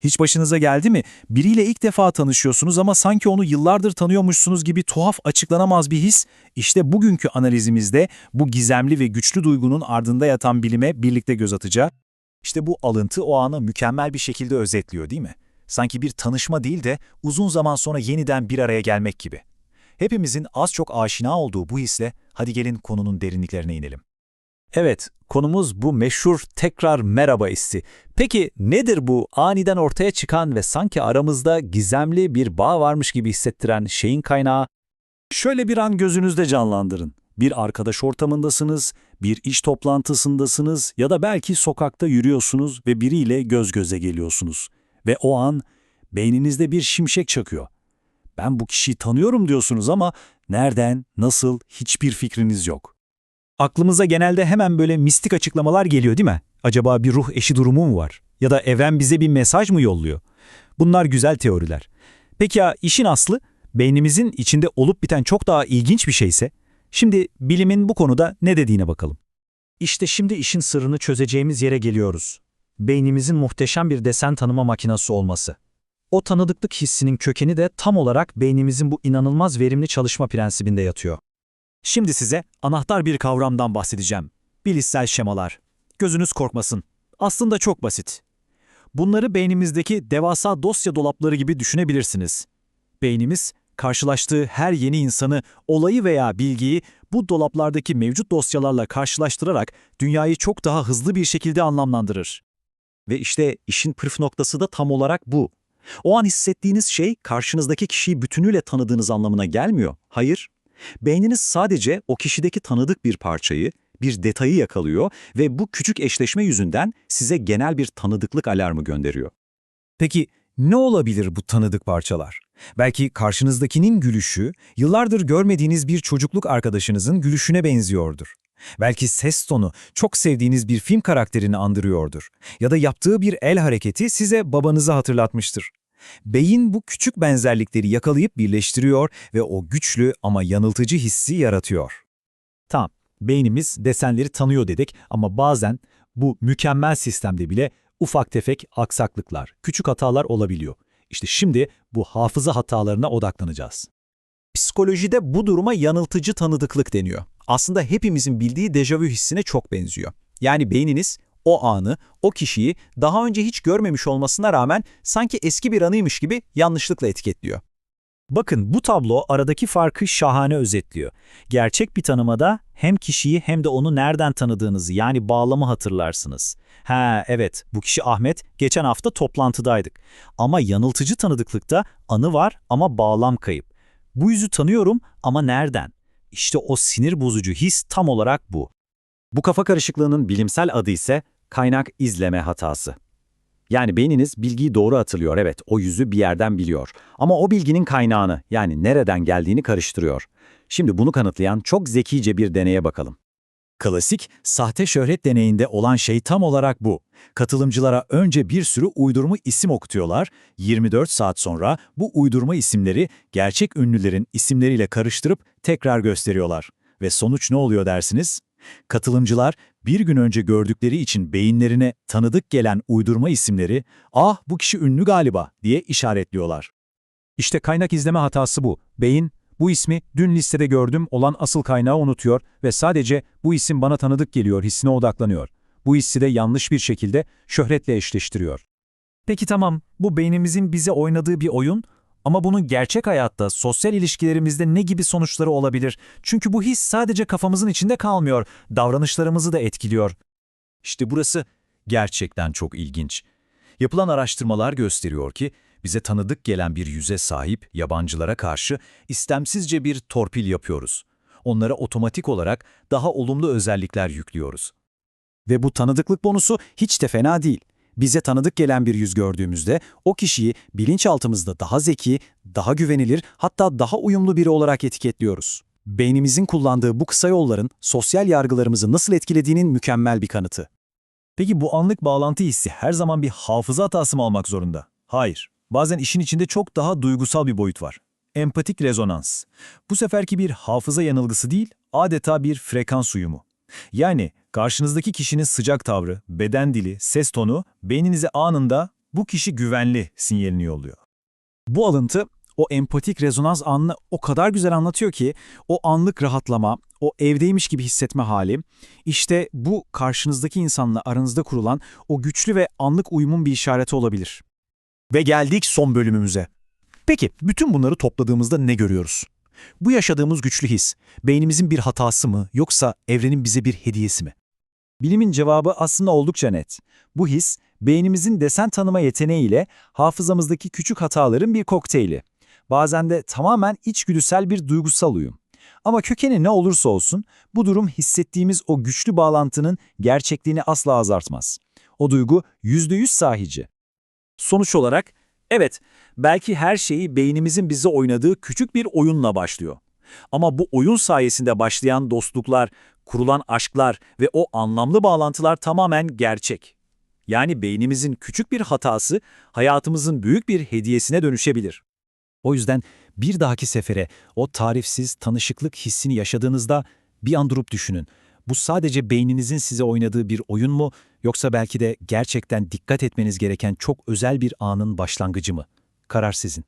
Hiç başınıza geldi mi? Biriyle ilk defa tanışıyorsunuz ama sanki onu yıllardır tanıyormuşsunuz gibi tuhaf açıklanamaz bir his. İşte bugünkü analizimizde bu gizemli ve güçlü duygunun ardında yatan bilime birlikte göz atacağız. İşte bu alıntı o anı mükemmel bir şekilde özetliyor değil mi? Sanki bir tanışma değil de uzun zaman sonra yeniden bir araya gelmek gibi. Hepimizin az çok aşina olduğu bu hisle hadi gelin konunun derinliklerine inelim. Evet, konumuz bu meşhur tekrar merhaba hissi. Peki nedir bu aniden ortaya çıkan ve sanki aramızda gizemli bir bağ varmış gibi hissettiren şeyin kaynağı? Şöyle bir an gözünüzde canlandırın. Bir arkadaş ortamındasınız, bir iş toplantısındasınız ya da belki sokakta yürüyorsunuz ve biriyle göz göze geliyorsunuz. Ve o an beyninizde bir şimşek çakıyor. Ben bu kişiyi tanıyorum diyorsunuz ama nereden, nasıl hiçbir fikriniz yok. Aklımıza genelde hemen böyle mistik açıklamalar geliyor değil mi? Acaba bir ruh eşi durumu mu var? Ya da evren bize bir mesaj mı yolluyor? Bunlar güzel teoriler. Peki ya işin aslı? Beynimizin içinde olup biten çok daha ilginç bir şeyse? Şimdi bilimin bu konuda ne dediğine bakalım. İşte şimdi işin sırrını çözeceğimiz yere geliyoruz. Beynimizin muhteşem bir desen tanıma makinesi olması. O tanıdıklık hissinin kökeni de tam olarak beynimizin bu inanılmaz verimli çalışma prensibinde yatıyor. Şimdi size anahtar bir kavramdan bahsedeceğim. Bilişsel şemalar. Gözünüz korkmasın. Aslında çok basit. Bunları beynimizdeki devasa dosya dolapları gibi düşünebilirsiniz. Beynimiz, karşılaştığı her yeni insanı, olayı veya bilgiyi bu dolaplardaki mevcut dosyalarla karşılaştırarak dünyayı çok daha hızlı bir şekilde anlamlandırır. Ve işte işin pırf noktası da tam olarak bu. O an hissettiğiniz şey karşınızdaki kişiyi bütünüyle tanıdığınız anlamına gelmiyor. Hayır, Beyniniz sadece o kişideki tanıdık bir parçayı, bir detayı yakalıyor ve bu küçük eşleşme yüzünden size genel bir tanıdıklık alarmı gönderiyor. Peki ne olabilir bu tanıdık parçalar? Belki karşınızdakinin gülüşü, yıllardır görmediğiniz bir çocukluk arkadaşınızın gülüşüne benziyordur. Belki ses tonu çok sevdiğiniz bir film karakterini andırıyordur. Ya da yaptığı bir el hareketi size babanızı hatırlatmıştır. Beyin bu küçük benzerlikleri yakalayıp birleştiriyor ve o güçlü ama yanıltıcı hissi yaratıyor. Tamam, beynimiz desenleri tanıyor dedik ama bazen bu mükemmel sistemde bile ufak tefek aksaklıklar, küçük hatalar olabiliyor. İşte şimdi bu hafıza hatalarına odaklanacağız. Psikolojide bu duruma yanıltıcı tanıdıklık deniyor. Aslında hepimizin bildiği dejavü hissine çok benziyor. Yani beyniniz o anı, o kişiyi daha önce hiç görmemiş olmasına rağmen sanki eski bir anıymış gibi yanlışlıkla etiketliyor. Bakın bu tablo aradaki farkı şahane özetliyor. Gerçek bir tanımada hem kişiyi hem de onu nereden tanıdığınızı yani bağlamı hatırlarsınız. Ha evet bu kişi Ahmet, geçen hafta toplantıdaydık. Ama yanıltıcı tanıdıklıkta anı var ama bağlam kayıp. Bu yüzü tanıyorum ama nereden? İşte o sinir bozucu his tam olarak bu. Bu kafa karışıklığının bilimsel adı ise kaynak izleme hatası. Yani beyniniz bilgiyi doğru hatırlıyor, evet o yüzü bir yerden biliyor. Ama o bilginin kaynağını yani nereden geldiğini karıştırıyor. Şimdi bunu kanıtlayan çok zekice bir deneye bakalım. Klasik, sahte şöhret deneyinde olan şey tam olarak bu. Katılımcılara önce bir sürü uydurma isim okutuyorlar, 24 saat sonra bu uydurma isimleri gerçek ünlülerin isimleriyle karıştırıp tekrar gösteriyorlar. Ve sonuç ne oluyor dersiniz? Katılımcılar bir gün önce gördükleri için beyinlerine tanıdık gelen uydurma isimleri, "Ah bu kişi ünlü galiba." diye işaretliyorlar. İşte kaynak izleme hatası bu. Beyin, bu ismi dün listede gördüm olan asıl kaynağı unutuyor ve sadece bu isim bana tanıdık geliyor hissine odaklanıyor. Bu hissi de yanlış bir şekilde şöhretle eşleştiriyor. Peki tamam, bu beynimizin bize oynadığı bir oyun ama bunun gerçek hayatta, sosyal ilişkilerimizde ne gibi sonuçları olabilir? Çünkü bu his sadece kafamızın içinde kalmıyor, davranışlarımızı da etkiliyor. İşte burası gerçekten çok ilginç. Yapılan araştırmalar gösteriyor ki, bize tanıdık gelen bir yüze sahip yabancılara karşı istemsizce bir torpil yapıyoruz. Onlara otomatik olarak daha olumlu özellikler yüklüyoruz. Ve bu tanıdıklık bonusu hiç de fena değil. Bize tanıdık gelen bir yüz gördüğümüzde o kişiyi bilinçaltımızda daha zeki, daha güvenilir hatta daha uyumlu biri olarak etiketliyoruz. Beynimizin kullandığı bu kısa yolların sosyal yargılarımızı nasıl etkilediğinin mükemmel bir kanıtı. Peki bu anlık bağlantı hissi her zaman bir hafıza hatası mı almak zorunda? Hayır. Bazen işin içinde çok daha duygusal bir boyut var. Empatik rezonans. Bu seferki bir hafıza yanılgısı değil, adeta bir frekans uyumu. Yani karşınızdaki kişinin sıcak tavrı, beden dili, ses tonu beyninize anında bu kişi güvenli sinyalini yolluyor. Bu alıntı o empatik rezonans anını o kadar güzel anlatıyor ki o anlık rahatlama, o evdeymiş gibi hissetme hali, işte bu karşınızdaki insanla aranızda kurulan o güçlü ve anlık uyumun bir işareti olabilir. Ve geldik son bölümümüze. Peki bütün bunları topladığımızda ne görüyoruz? Bu yaşadığımız güçlü his, beynimizin bir hatası mı yoksa evrenin bize bir hediyesi mi? Bilimin cevabı aslında oldukça net. Bu his, beynimizin desen tanıma yeteneğiyle hafızamızdaki küçük hataların bir kokteyli. Bazen de tamamen içgüdüsel bir duygusal uyum. Ama kökeni ne olursa olsun, bu durum hissettiğimiz o güçlü bağlantının gerçekliğini asla azaltmaz. O duygu %100 sahici. Sonuç olarak, evet, belki her şeyi beynimizin bize oynadığı küçük bir oyunla başlıyor. Ama bu oyun sayesinde başlayan dostluklar, kurulan aşklar ve o anlamlı bağlantılar tamamen gerçek. Yani beynimizin küçük bir hatası hayatımızın büyük bir hediyesine dönüşebilir. O yüzden bir dahaki sefere o tarifsiz tanışıklık hissini yaşadığınızda bir an durup düşünün. Bu sadece beyninizin size oynadığı bir oyun mu yoksa belki de gerçekten dikkat etmeniz gereken çok özel bir anın başlangıcı mı? Karar sizin.